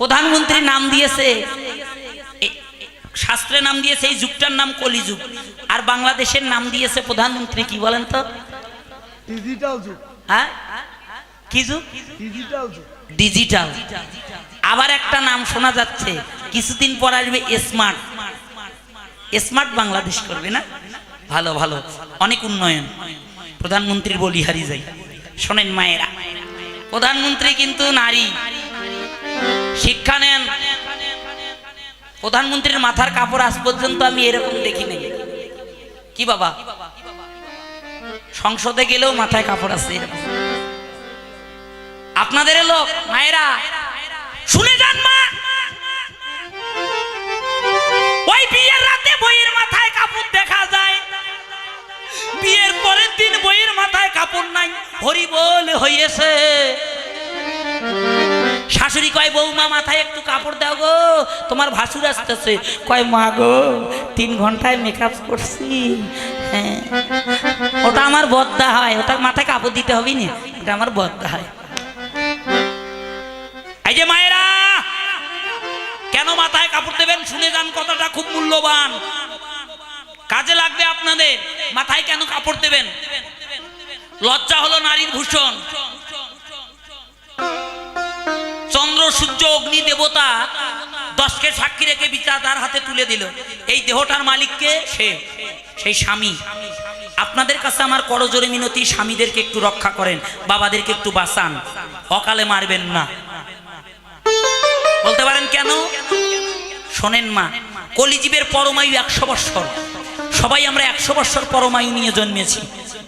প্রধানমন্ত্রী নাম দিয়েছে শাস্ত্রে নাম দিয়েছে এই যুগটার নাম কলিযুগ। আর বাংলাদেশের নাম দিয়েছে প্রধানমন্ত্রী কি বলেন তো? ডিজিটাল যুগ। হ্যাঁ? কি যুগ? ডিজিটাল যুগ। ডিজিটাল আবার একটা নাম শোনা যাচ্ছে কিছুদিন পর আসবে স্মার্ট স্মার্ট বাংলাদেশ করবে না? ভালো ভালো। অনেক উন্নয়ন। প্রধানমন্ত্রীর বলি হারি যাই শোনেন মায়েরা প্রধানমন্ত্রী কিন্তু নারী। শিক্ষা নেন। প্রধানমন্ত্রীর মাথার কাপড় আজ পর্যন্ত আমি এরকম দেখি নাই। কি বাবা? সংসদে গেলেও মাথায় কাপড় আছে আপনাদের লোক মায়েরা, শুনে যান মা। ওই বিয়ের রাতে বইয়ের মাথায় কাপড় দেখা যায়। বিয়ের পরের দিন বইয়ের মাথায় কাপড় নাই হরি বল হইয়েছে। শাশুড়ি কয়, বৌমা, মাথায় একটু কাপড় দাও গো, তোমার ভাসুর আসতেছে। কয়, মা গো, তিন ঘন্টায় মেকআপ করছি। হ্যাঁ। ওটা আমার বদ্দা হয়, ওটা মাথায় কাপড় দিতে হবে না ওটা আমার বদ্দা হয়। এই যে মায়েরা, কেন মাথায় কাপড় দেবেন? শুনে যান, কথাটা খুব মূল্যবান। কাজে লাগবে আপনাদের, মাথায় কেন কাপড় দেবেন? লজ্জা হলো নারীর ভূষণ। সূর্য, অগ্নি, দেবতা দশকে সাক্ষী রেখে বিচার তার হাতে তুলে দিল। এই দেহটার মালিককে সে, সেই স্বামী। আপনাদের কাছে আমার করজোরে মিনতি, স্বামীদেরকে একটু রক্ষা করেন, বাবাদেরকে একটু বাঁচান। অকালে মারবেন না। বলতে পারেন কেন? শোনেন মা কলিজীবের পরমায়ু একশো বৎসর। সবাই আমরা একশো বৎসর পরমায়ু নিয়ে জন্মেছি।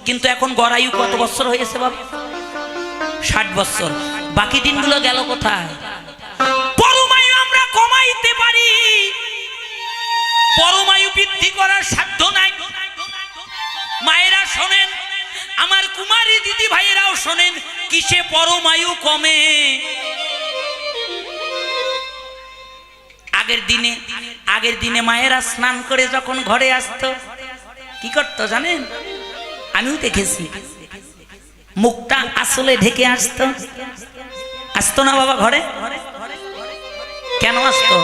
কিন্তু এখন গড়ায়ু কত বৎসর হয়েছে বাবা? ষাট বৎসর। বাকি দিনগুলো গেল কোথায়? বৃদ্ধি করার সাধ্য নাই। মায়েরা শোনেন, আমার কুমারী দিদি ভাইয়েরাও শোনেন, কিসে পরমায়ু কমে? আগের দিনে আগের দিনে মায়েরা স্নান করে যখন ঘরে আসতো, কি করতো জানেন? আমিও দেখেছি। মুখটা আসলে ঢেকে আসতো। আসতো না বাবা ঘরে? কেন আসতো?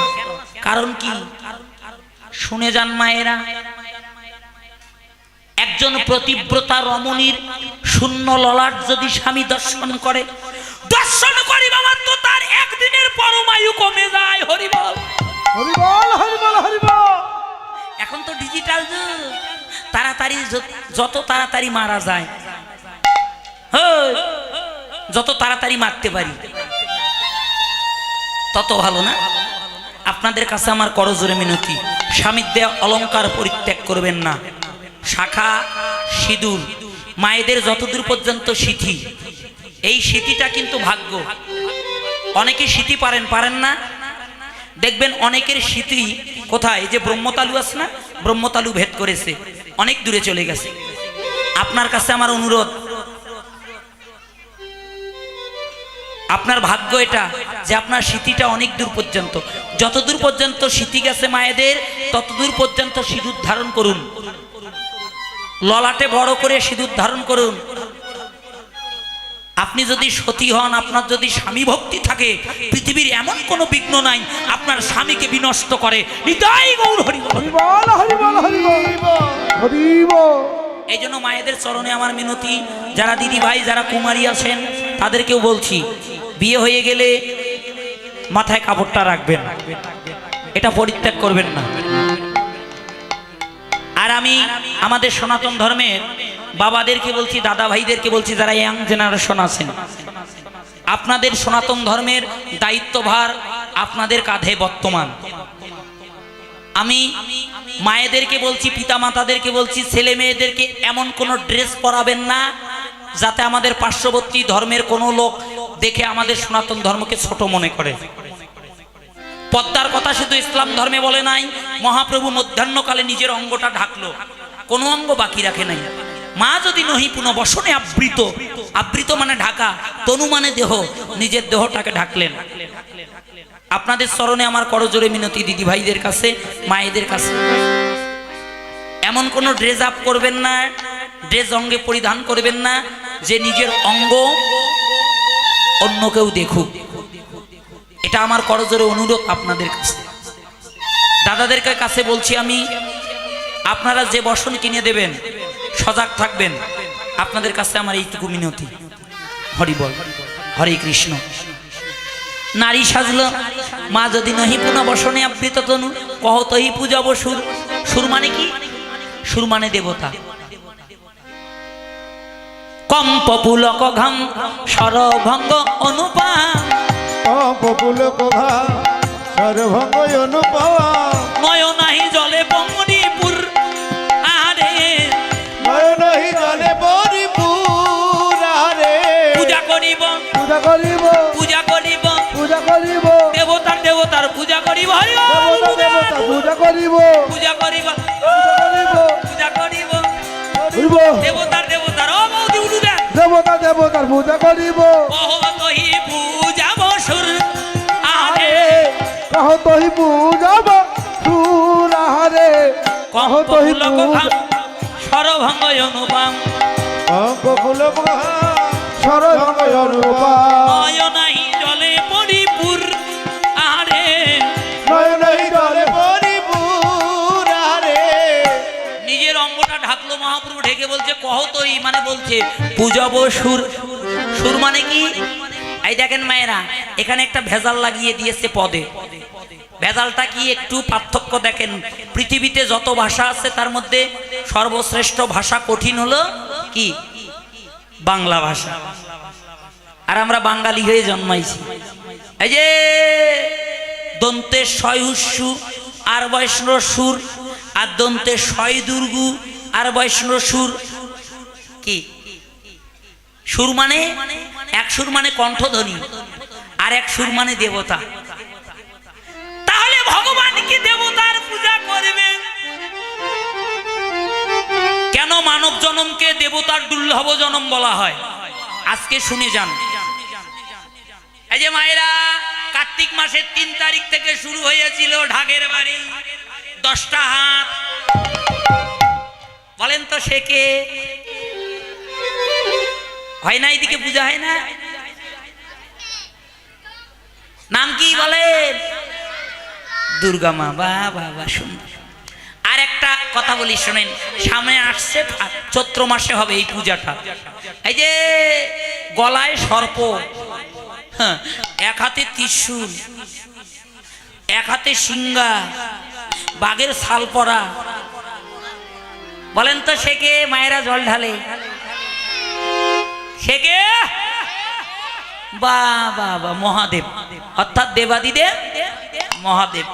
কারণ কি? শুনে যান মায়েরা। একজন প্রতিব্রতা রমণীর শূন্য ললাট যদি স্বামী দর্শন করে দর্শন করিবা তো তার একদিনের পরমায়ু কমে যায় হরিবল। হরিবল হরিবল হরিবল। এখন তো ডিজিটাল যুগ। তাড়াতাড়ি যত তাড়াতাড়ি মারা যায় যত তাড়াতাড়ি মারতে পারি তত ভালো না? আপনাদের কাছে আমার করজোরে মিনতি। স্বামীর দেয়া অলঙ্কার পরিত্যাগ করবেন না। শাখা, সিঁদুর, মায়েদের যতদূর পর্যন্ত সিথি, এই সিথিটা কিন্তু ভাগ্য। অনেকে সিথি পারেন পারেন না। দেখবেন অনেকের স্মৃতি কোথায়? যে ব্রহ্মতালু আছে না? ব্রহ্মতালু ভেদ করেছে। অনেক দূরে চলে গেছে। আপনার কাছে আমার অনুরোধ, আপনার ভাগ্য এটা যে আপনার স্মৃতিটা অনেক দূর পর্যন্ত। যতদূর পর্যন্ত স্মৃতি গেছে মায়েদের ততদূর পর্যন্ত সিঁদুর ধারণ করুন। ললাটে বড় করে সিঁদুর ধারণ করুন। আপনি যদি সতী হন আপনার যদি স্বামী ভক্তি থাকে পৃথিবীর এমন কোনো বিঘ্ন নাই আপনার স্বামীকে বিনষ্ট করে। নিতাই গৌর হরি এই জন্য মায়েদের চরণে আমার মিনতি যারা দিদি ভাই যারা কুমারী আছেন তাদেরকেও বলছি বিয়ে হয়ে গেলে মাথায় কাপড়টা রাখবেন। এটা পরিত্যাগ করবেন না। আর আমি আমাদের সনাতন ধর্মের বাবাদেরকে বলছি দাদা ভাইদেরকে বলছি, যারা ইয়াং জেনারেশন আছেন, আপনাদের সনাতন ধর্মের দায়িত্বভার আপনাদের কাঁধে বর্তমান। আমি মায়েদেরকে বলছি পিতা মাতাদেরকে বলছি, ছেলে মেয়েদেরকে এমন কোনো ড্রেস পরাবেন না, যাতে আমাদের পার্শ্ববর্তী ধর্মের কোনো লোক দেখে আমাদের সনাতন ধর্মকে ছোট মনে করে। পদ্মার কথা শুধু ইসলাম ধর্মে বলে নাই, মহাপ্রভু মধ্যাহ্নকালে নিজের অঙ্গটা ঢাকলো। কোনো অঙ্গ বাকি রাখে নাই। মা যদি নহি পুনঃ বসনে আবৃত আবৃত মানে ঢাকা, তনু মানে দেহ, নিজের দেহটাকে ঢাকলেন। আপনাদের স্মরণে আমার করজোরে মিনতি দিদি ভাইদের কাছে, মায়েদের কাছে। এমন কোনো ড্রেস আপ করবেন না, ড্রেস অঙ্গে পরিধান করবেন না, যে নিজের অঙ্গ অন্য কেউ দেখুক। এটা আমার করজোরে অনুরোধ আপনাদের কাছে। দাদাদেরকে কাছে বলছি আমি, আপনারা যে বসন কিনে দেবেন, সজাগ থাকবেন, আপনাদের কাছে আমার এইটুকু মিনতি। হরি বল, হরে কৃষ্ণ। নারী সাজল, মা যদি নহি পুনঃ বসনে আবৃত তনু, কহ তহি পূজা সুর সুর মানে কি? সুর মানে দেবতা। কম্পপুলক ঘাম সরভঙ্গ অনুপাম কপুল কোভা সর্বঙ্গ অনুপমা নয় নাহি জলে বঙ্গনীপুর আরে নয়নহি জলে পরিপুর রে পূজা করিব পূজা করিব পূজা করিব পূজা করিব দেবতার দেবতার পূজা করিব হরি পূজা করিব পূজা করিব পূজা করিব করিব দেবতার দেবতার ও বৌদি দেন দেবতা দেবতার পূজা করিব কহ তহি বসুর আরে কহ পূজাব সুরাহারে কহ সরভঙ্গ অনুপাম। সরভঙ্গ নয় নাহি জলে পরিপুর আরে নয়নহি জলে পরিপুর রে নিজের অঙ্গটা ঢাকলো মহাপ্রভু ঢেকে বলছে কহ তই মানে বলছে পূজব সুর। সুর মানে কি? এই দেখেন মায়েরা, এখানে একটা ভেজাল লাগিয়ে দিয়েছে পদে। ভেজালটা কি একটু পার্থক্য দেখেন? পৃথিবীতে যত ভাষা আছে তার মধ্যে সর্বশ্রেষ্ঠ ভাষা কঠিন হলো কি? বাংলা ভাষা। আর আমরা বাঙালি হয়ে জন্মাইছি। এই যে দন্তে সয়ুস্যু আর বৈষ্ণব সুর, আর দন্তে সয় দুর্গু, আর বৈষ্ণব সুর, কি? সুর মানে? এক সুর মানে কণ্ঠধ্বনি, আর এক সুর মানে দেবতা। তাহলে ভগবান কি দেবতার পূজা করবে? কেন মানব জনমকে দেবতার দুর্লভ জনম বলা হয়? আজকে শুনে যান। এই যে মায়েরা, কার্তিক মাসের তিন তারিখ থেকে শুরু হয়েছিল ঢাকের বাড়ি। দশটা হাত। বলেন তো সে কে? হয় না এইদিকে পূজা হয় না? নাম কি বলে? দুর্গা মা বা বাবা সুন্দর। আর একটা কথা বলি শোনেন সামনে আসছে চৈত্র মাসে হবে এই পূজাটা। এই যে গলায় সর্প হ্যাঁ, এক হাতে ত্রিশূল এক হাতে সিংহা বাঘের ছাল পরা। বলেন তো সে কে? মায়েরা জল ঢালে। বা মহাদেব। অর্থাৎ দেবাদিদেব, মহাদেব।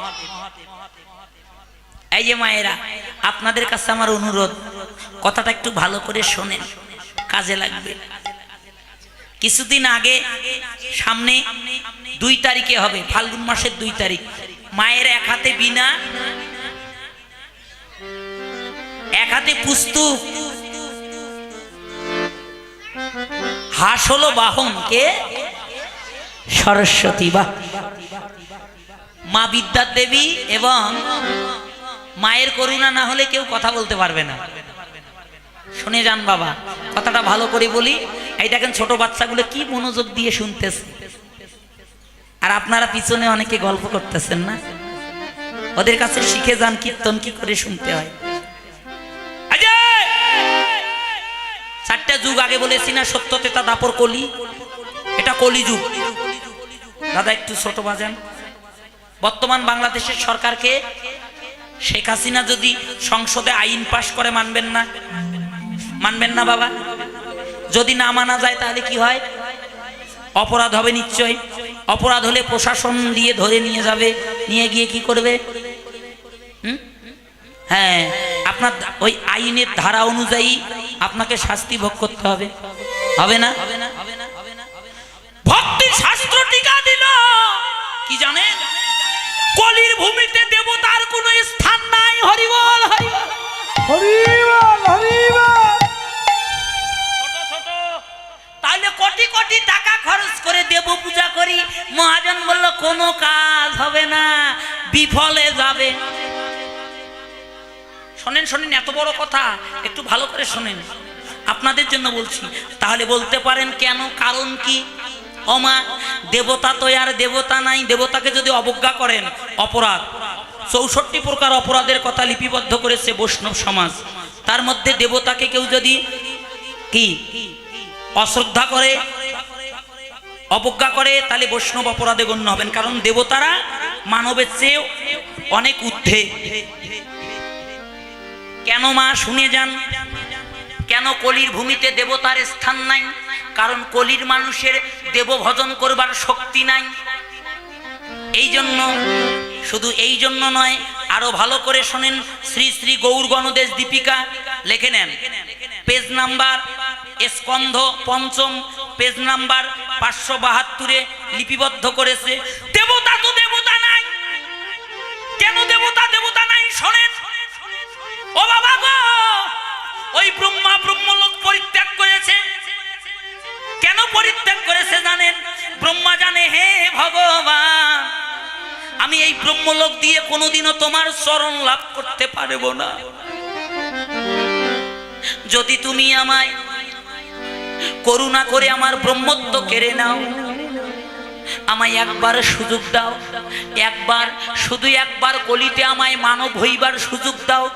এই যে মায়েরা, আপনাদের কাছে আমার অনুরোধ, কথাটা একটু ভালো করে শোনেন, কাজে লাগবে। কিছুদিন আগে, সামনে দুই তারিখে হবে, ফাল্গুন মাসের দুই তারিখ। মায়ের এক হাতে বিনা এক হাতে পুস্তুক। হাস হলো বাহন কে সরস্বতী বা মা বিদ্যার দেবী এবং মায়ের করুণা না হলে কেউ কথা বলতে পারবে না। শুনে যান বাবা, কথাটা ভালো করে বলি। এই দেখেন ছোট বাচ্চাগুলো কি মনোযোগ দিয়ে শুনতেছে। আর আপনারা পিছনে অনেকে গল্প করতেছেন না? ওদের কাছে শিখে যান, কীর্তন কি করে শুনতে হয়। চারটা যুগ আগে বলেছি না সত্যতে তেতা দাপর কলি। এটা কলি যুগ দাদা, একটু ছোট বাজান। বর্তমান বাংলাদেশের সরকারকে শেখ হাসিনা যদি সংসদে আইন পাশ করে, মানবেন না? মানবেন না বাবা? যদি না মানা যায়, তাহলে কি হয়? অপরাধ হবে নিশ্চয় অপরাধ হলে প্রশাসন দিয়ে ধরে নিয়ে যাবে। নিয়ে গিয়ে কি করবে? হ্যাঁ। আপনার ওই আইনের ধারা অনুযায়ী আপনাকে শাস্তি ভোগ করতে হবে। হবে না? ভক্তি শাস্ত্র টিকা দিল। কি জানেন? কলির ভূমিতে দেবতার কোনো স্থান নাই হরিবল হরিবল হরিবল হরিবল ছোট ছোট। তাহলে কোটি কোটি টাকা খরচ করে দেব পূজা করি। মহাজন বলল কোনো কাজ হবে না বিফলে যাবে। শোনেন শোনেন, এত বড় কথা। একটু ভালো করে শোনেন। আপনাদের জন্য বলছি, তাহলে বলতে পারেন কেন, কারণ কি? অমা, দেবতা তো আর দেবতা নাই, দেবতাকে যদি অবজ্ঞা করেন, অপরাধ। চৌষট্টি প্রকার অপরাধের কথা লিপিবদ্ধ করেছে বৈষ্ণব সমাজ। তার মধ্যে দেবতাকে কেউ যদি কি? অশ্রদ্ধা করে, অবজ্ঞা করে, তাহলে বৈষ্ণব অপরাধে গণ্য হবেন। কারণ দেবতারা মানবের চেয়ে অনেক ঊর্ধ্বে। কেন মা শুনে যান? কেন কলির ভূমিতে দেবতার স্থান নাই? কারণ কলির মানুষের দেব ভজন করবার শক্তি নাই। এই জন্য শুধু এই জন্য নয়, আরও ভালো করে শোনেন শ্রী শ্রী গৌর গণদেশ দীপিকা, লেখে নেন। পেজ নাম্বার স্কন্ধ পঞ্চম, পেজ নাম্বার পাঁচশো বাহাত্তরে লিপিবদ্ধ করেছে, দেবতা তো দেবতা নাই! কেন দেবতা দেবতা নাই শোনেন? ও বাবা গো! ওই ব্রহ্মা ব্রহ্মলোক পরিত্যাগ করেছে। কেন পরিত্যাগ করেছে জানেন? ব্রহ্মা জানে, হে ভগবান, আমি এই ব্রহ্মলোক দিয়ে কোনোদিনও তোমার চরণ লাভ করতে পারব না। যদি তুমি আমায় করুণা করে আমার ব্রহ্মত্ব কেড়ে নাও, আমায় একবার সুযোগ দাও, একবার, শুধু একবার কলিতে আমায় মানব হইবার সুযোগ দাও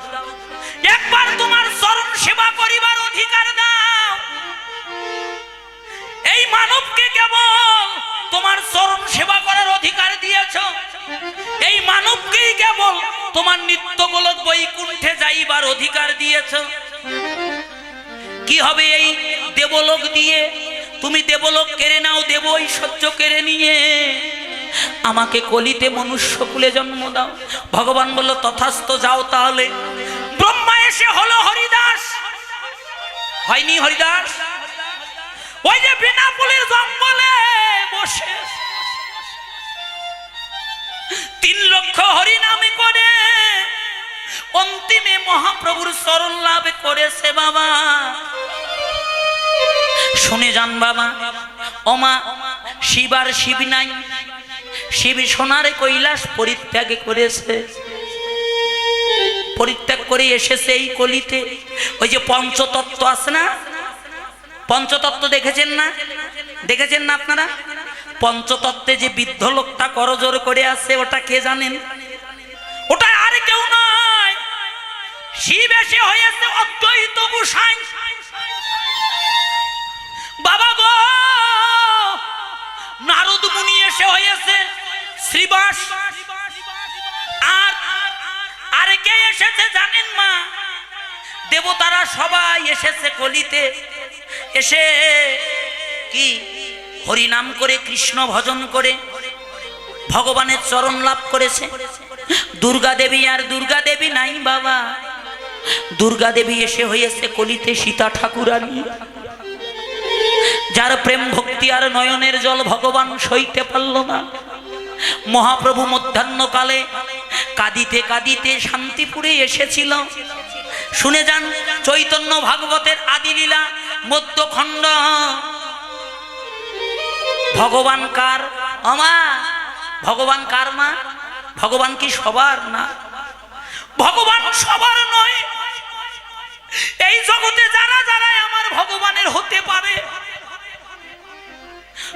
তোমার চরণ সেবা করার অধিকার দিয়েছ। এই মানবকেই কেবল তোমার নিত্য গোলক বৈকুণ্ঠে যাইবার অধিকার দিয়েছ। কি হবে এই দেবলোক দিয়ে? তুমি দেবলোক কেড়ে নাও, দেব ঐশ্বর্য কেড়ে নিয়ে। আমাকে কলিতে মনুষ্য কুলে জন্ম দাও। ভগবান বলল তথাস্ত যাও তাহলে। ব্রহ্মা এসে হলো হরিদাস। হয়নি হরিদাস? ওই যে বিনাপুলের জঙ্গলে বসে তিন লক্ষ হরিনামে করে, অন্তিমে মহাপ্রভুর স্মরণ লাভ করেছে বাবা। শুনে যান বাবা ওমা শিব আর শিব নাই। শিব সোনার কৈলাস পরিত্যাগ করেছে। পরিত্যাগ করে এসেছে এই কলিতে। ওই যে পঞ্চতত্ত্ব আছে না? পঞ্চতত্ত্ব দেখেছেন না? দেখেছেন না আপনারা? পঞ্চতত্ত্বে যে বৃদ্ধ লোকটা করজোর করে আছে, ওটা কে জানেন? ওটা আর কেউ নয় শিব এসে হয়েছে অদ্বৈত গোসাই। বাবা গো, নারদ মুনি এসে হয়েছে শ্রীবাস। আর আর কে এসেছে জানেন মা? দেবতারা সবাই এসেছে কলিতে। এসে কি হরিনাম করে কৃষ্ণ ভজন করে, ভগবানের চরণ লাভ করেছে। দুর্গা দেবী আর দুর্গা দেবী নাই বাবা। দুর্গা দেবী এসে হয়েছে কলিতে সীতা ঠাকুরানী। যার প্রেম ভক্তি আর নয়নের জল ভগবান সইতে পারল না। মহাপ্রভু মধ্যাহ্নকালে কাঁদিতে কাঁদিতে শান্তিপুরে এসেছিল। শুনে যান চৈতন্য ভাগবতের আদিলীলা মধ্যখণ্ড। ভগবান কার? আমা ভগবান কার মা? ভগবান কি সবার না? ভগবান সবার নয়। এই জগতে যারা যারা আমার ভগবানের হতে পারে,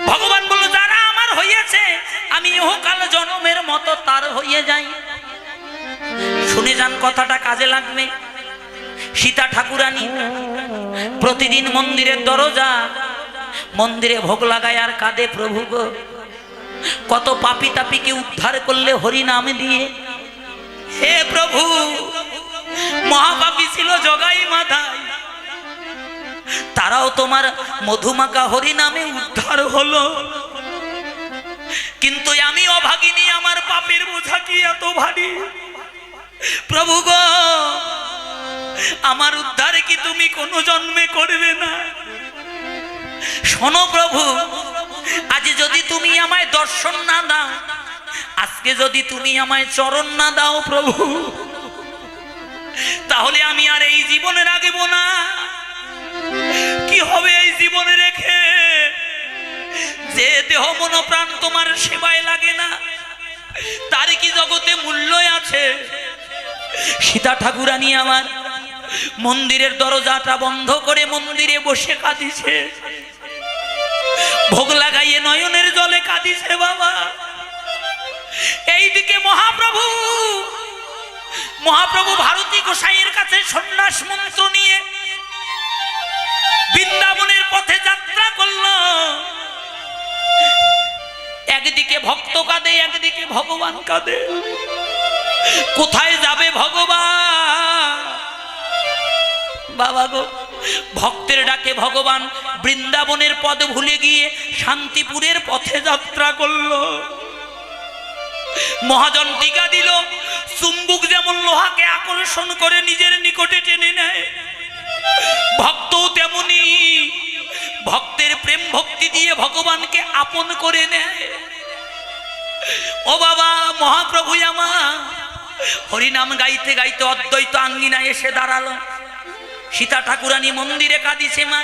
ভগবান বলল, যারা আমার হইয়াছে, আমি ইহকাল জনমের মতো তার হইয়ে যাই। শুনে যান কথাটা কাজে লাগবে। সীতা ঠাকুরানী প্রতিদিন মন্দিরের দরজা মন্দিরে ভোগ লাগায় আর কাঁদে প্রভু গো। কত পাপি তাপিকে উদ্ধার করলে হরি নাম দিয়ে। হে প্রভু, মহাপাপী ছিল জগাই মাথায়। তারাও তোমার মধুমাকা হরি নামে উদ্ধার হলো। কিন্তু আমি অভাগিনী, আমার পাপের বোঝা কি এত ভারী? প্রভু গো, আমার উদ্ধারে কি তুমি কোনো জন্মে করবে না? শোনো প্রভু, আজ যদি তুমি আমায় দর্শন না দাও, আজকে যদি তুমি আমায় চরণ না দাও প্রভু, তাহলে আমি আর এই জীবনে রাখব না। কি হবে এই জীবনে রেখে? যে দেহ মন প্রাণ তোমার সেবায় লাগে না, তার কি জগতে মূল্য আছে? সীতা ঠাকুরানী আমার মন্দিরের দরজাটা বন্ধ করে মন্দিরে বসে কাঁদিছে। ভোগ লাগাইয়ে নয়নের জলে কাঁদিছে বাবা। এইদিকে মহাপ্রভু মহাপ্রভু ভারতী গোসাইয়ের কাছে সন্ন্যাস মন্ত্র নিয়ে বৃন্দাবনের পথে যাত্রা করল। একদিকে ভক্ত কাঁদে, একদিকে ভগবান কাঁদে। কোথায় যাবে ভগবান? বাবা গো ভক্তের ডাকে ভগবান বৃন্দাবনের পদ ভুলে গিয়ে শান্তিপুরের পথে যাত্রা করল। মহাজন টিকা দিল, চুম্বুক যেমন লোহাকে আকর্ষণ করে নিজের নিকটে টেনে নেয়। ভক্তও তেমনি ভক্তের প্রেম ভক্তি দিয়ে ভগবানকে আপন করে নেয়। ও বাবা, মহাপ্রভু আমার হরিনাম গাইতে গাইতে অদ্বৈত আঙ্গিনা এসে দাঁড়াল। সীতা ঠাকুরানী মন্দিরে কাঁদিছে মা।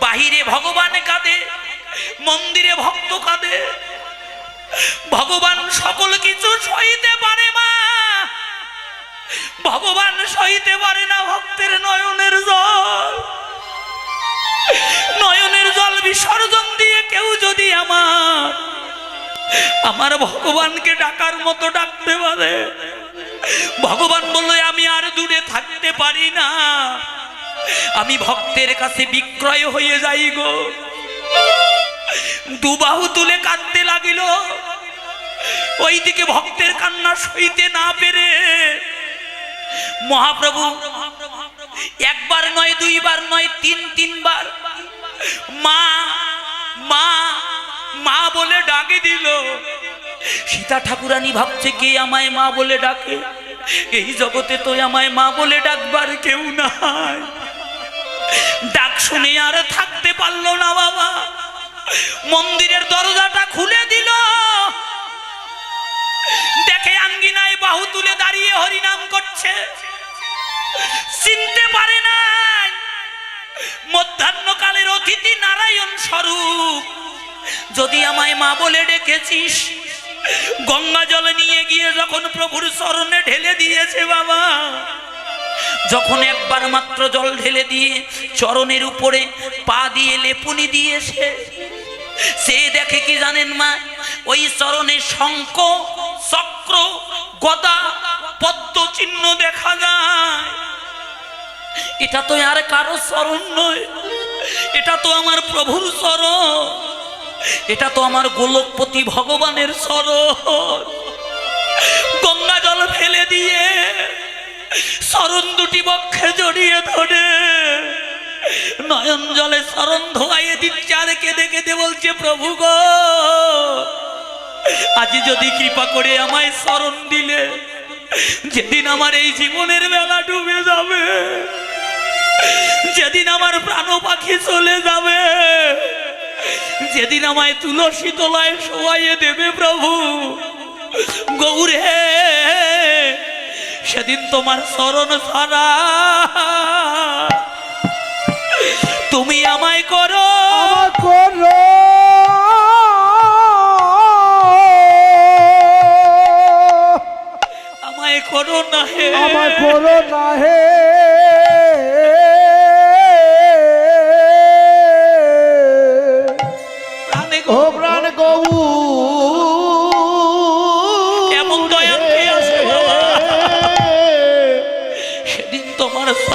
বাহিরে ভগবান কাঁদে, মন্দিরে ভক্ত কাঁদে। ভগবান সকল কিছু সইতে পারে মা। ভগবান সইতে পারে না ভক্তের নয়নের জল। নয়নের জল বিসর্জন দিয়ে কেউ যদি আমার আমার ভগবানকে ডাকার মতো ডাকতে পারে। ভগবান বলল, আমি আর দূরে থাকতে পারি না। আমি ভক্তের কাছে বিক্রয় হয়ে যাই গো। দুবাহু তুলে কাঁদতে লাগিল। ওইদিকে ভক্তের কান্না সইতে না পেরে মহাপ্রভু, একবার নয়, দুইবার নয়, তিন, তিনবার মা মা মা বলে ডাকে দিল। সীতা ঠাকুরানী ভাবছে কে আমায় মা বলে ডাকে? এই জগতে তো আমায় মা বলে ডাকবার কেউ নাই। ডাক শুনে আর থাকতে পারল না বাবা। মন্দিরের দরজাটা খুলে দিল। দেখে আঙ্গিনায় বাহু তুলে দাঁড়িয়ে হরিনাম করছে। চিনতে পারে নাই। মধ্যাহ্নকালের অতিথি নারায়ণ স্বরূপ। যদি আমায় মা বলে ডেকেছিস, গঙ্গা জল নিয়ে গিয়ে যখন প্রভুর চরণে ঢেলে দিয়েছে বাবা, যখন একবার মাত্র জল ঢেলে দিয়ে চরণের উপরে পা দিয়ে লেপুনি দিয়েছে, সে দেখে কি জানেন মা, ওই চরণে শঙ্খ, চক্র, গদা, পদ্ম চিহ্ন দেখা যায়। এটা তো আর কারও চরণ নয়, এটা তো আমার প্রভুর চরণ এটা তো আমার গোলকপতি ভগবানের চরণ গঙ্গা জল ফেলে দিয়ে চরণ দুটি বক্ষে জড়িয়ে ধরে। নয়ন জলে চরণ ধোয়াইয়ে দিচ্ছে আর কেঁদে কেঁদে বলছে, প্রভু গো, আজ যদি কৃপা করে আমায় স্মরণ দিলে, যেদিন আমার এই জীবনের বেলা ডুবে যাবে, যেদিন আমার প্রাণ পাখি চলে যাবে, যেদিন আমায় তুলসী তলায় শোয়াইয়ে দেবে প্রভু গৌরে সেদিন তোমার স্মরণ ছাড়া তুমি আমায় করো। করো। আমায় করো না হে। আমার করো না হে। প্রাণে গো-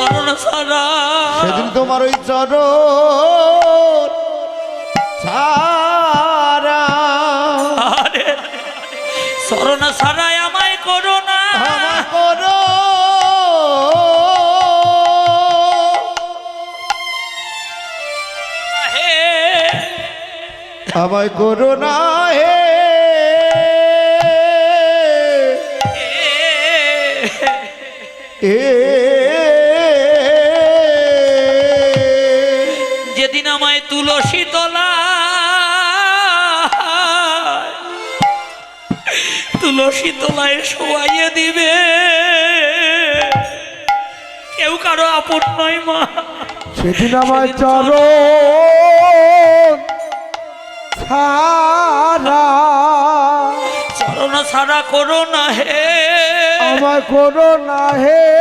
স্মরণ ছাড়া। সেদিন তোমার ওই চরণ ছাড়া। আরে স্মরণ ছাড়াই আমায় করো না। করো। হে। আমায় করো না হে। এ, তুলসী তলা। তুলসী তলায় শোয়াইয়ে দিবে। কেউ কারও আপন নয় মা। সেদিন আমার চরণ ছাড়া। চরণ ছাড়া করো না হে। আমার করো না হে।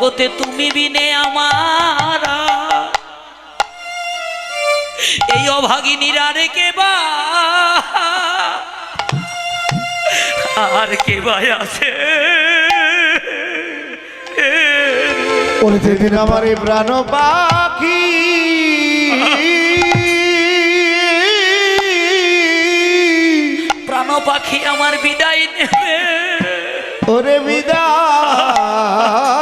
জগতে তুমি বিনে আমার। এই অভাগিনীরা রেখে বা? আর কে ভাই আছে? সেদিন যেদিন আমার এই প্রাণ পাখি প্রাণ পাখি আমার বিদায় নেবে। ওরে বিদায়।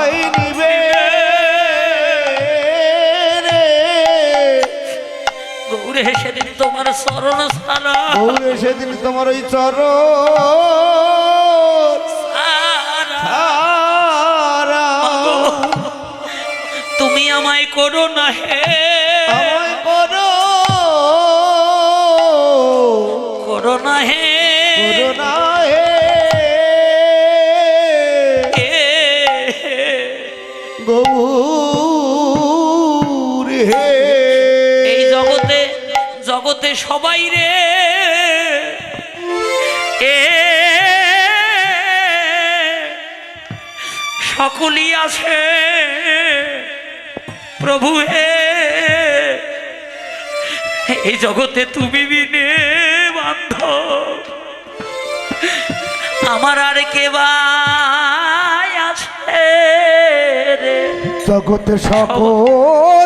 স্মরণ সারা ওরে সেদিন তোমার ওই চর তুমি আমায় করো না হে। আমায় করো। করো না হে। জগতে সবাই রে। এ সকলই আছে। প্রভু হে, এই জগতে তুমি বিনে বান্ধব। আমার আর কে রে। জগতে সকলেরই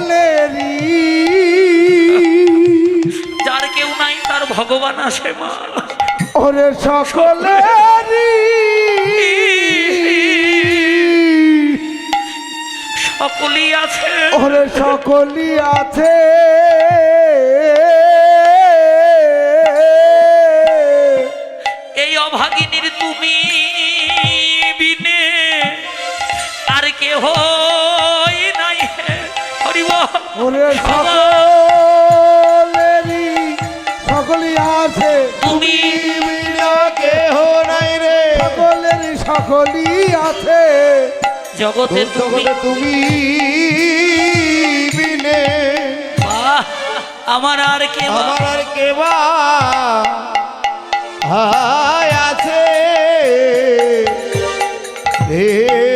ভগবান আসে মা। ওরে সকলেরই সকলই আছে। ওরে সকলই আছে। এই অভাগিনীর তুমি বিনে আর কেহ নাই হে। হরি ওরে সকলই আছে। তুমি বিনা কেহ নাই রে। সকলের সকলই আছে। জগতে জগতে তুমি বিনে। আমার আর কে আমার আর কে বা আছে। হে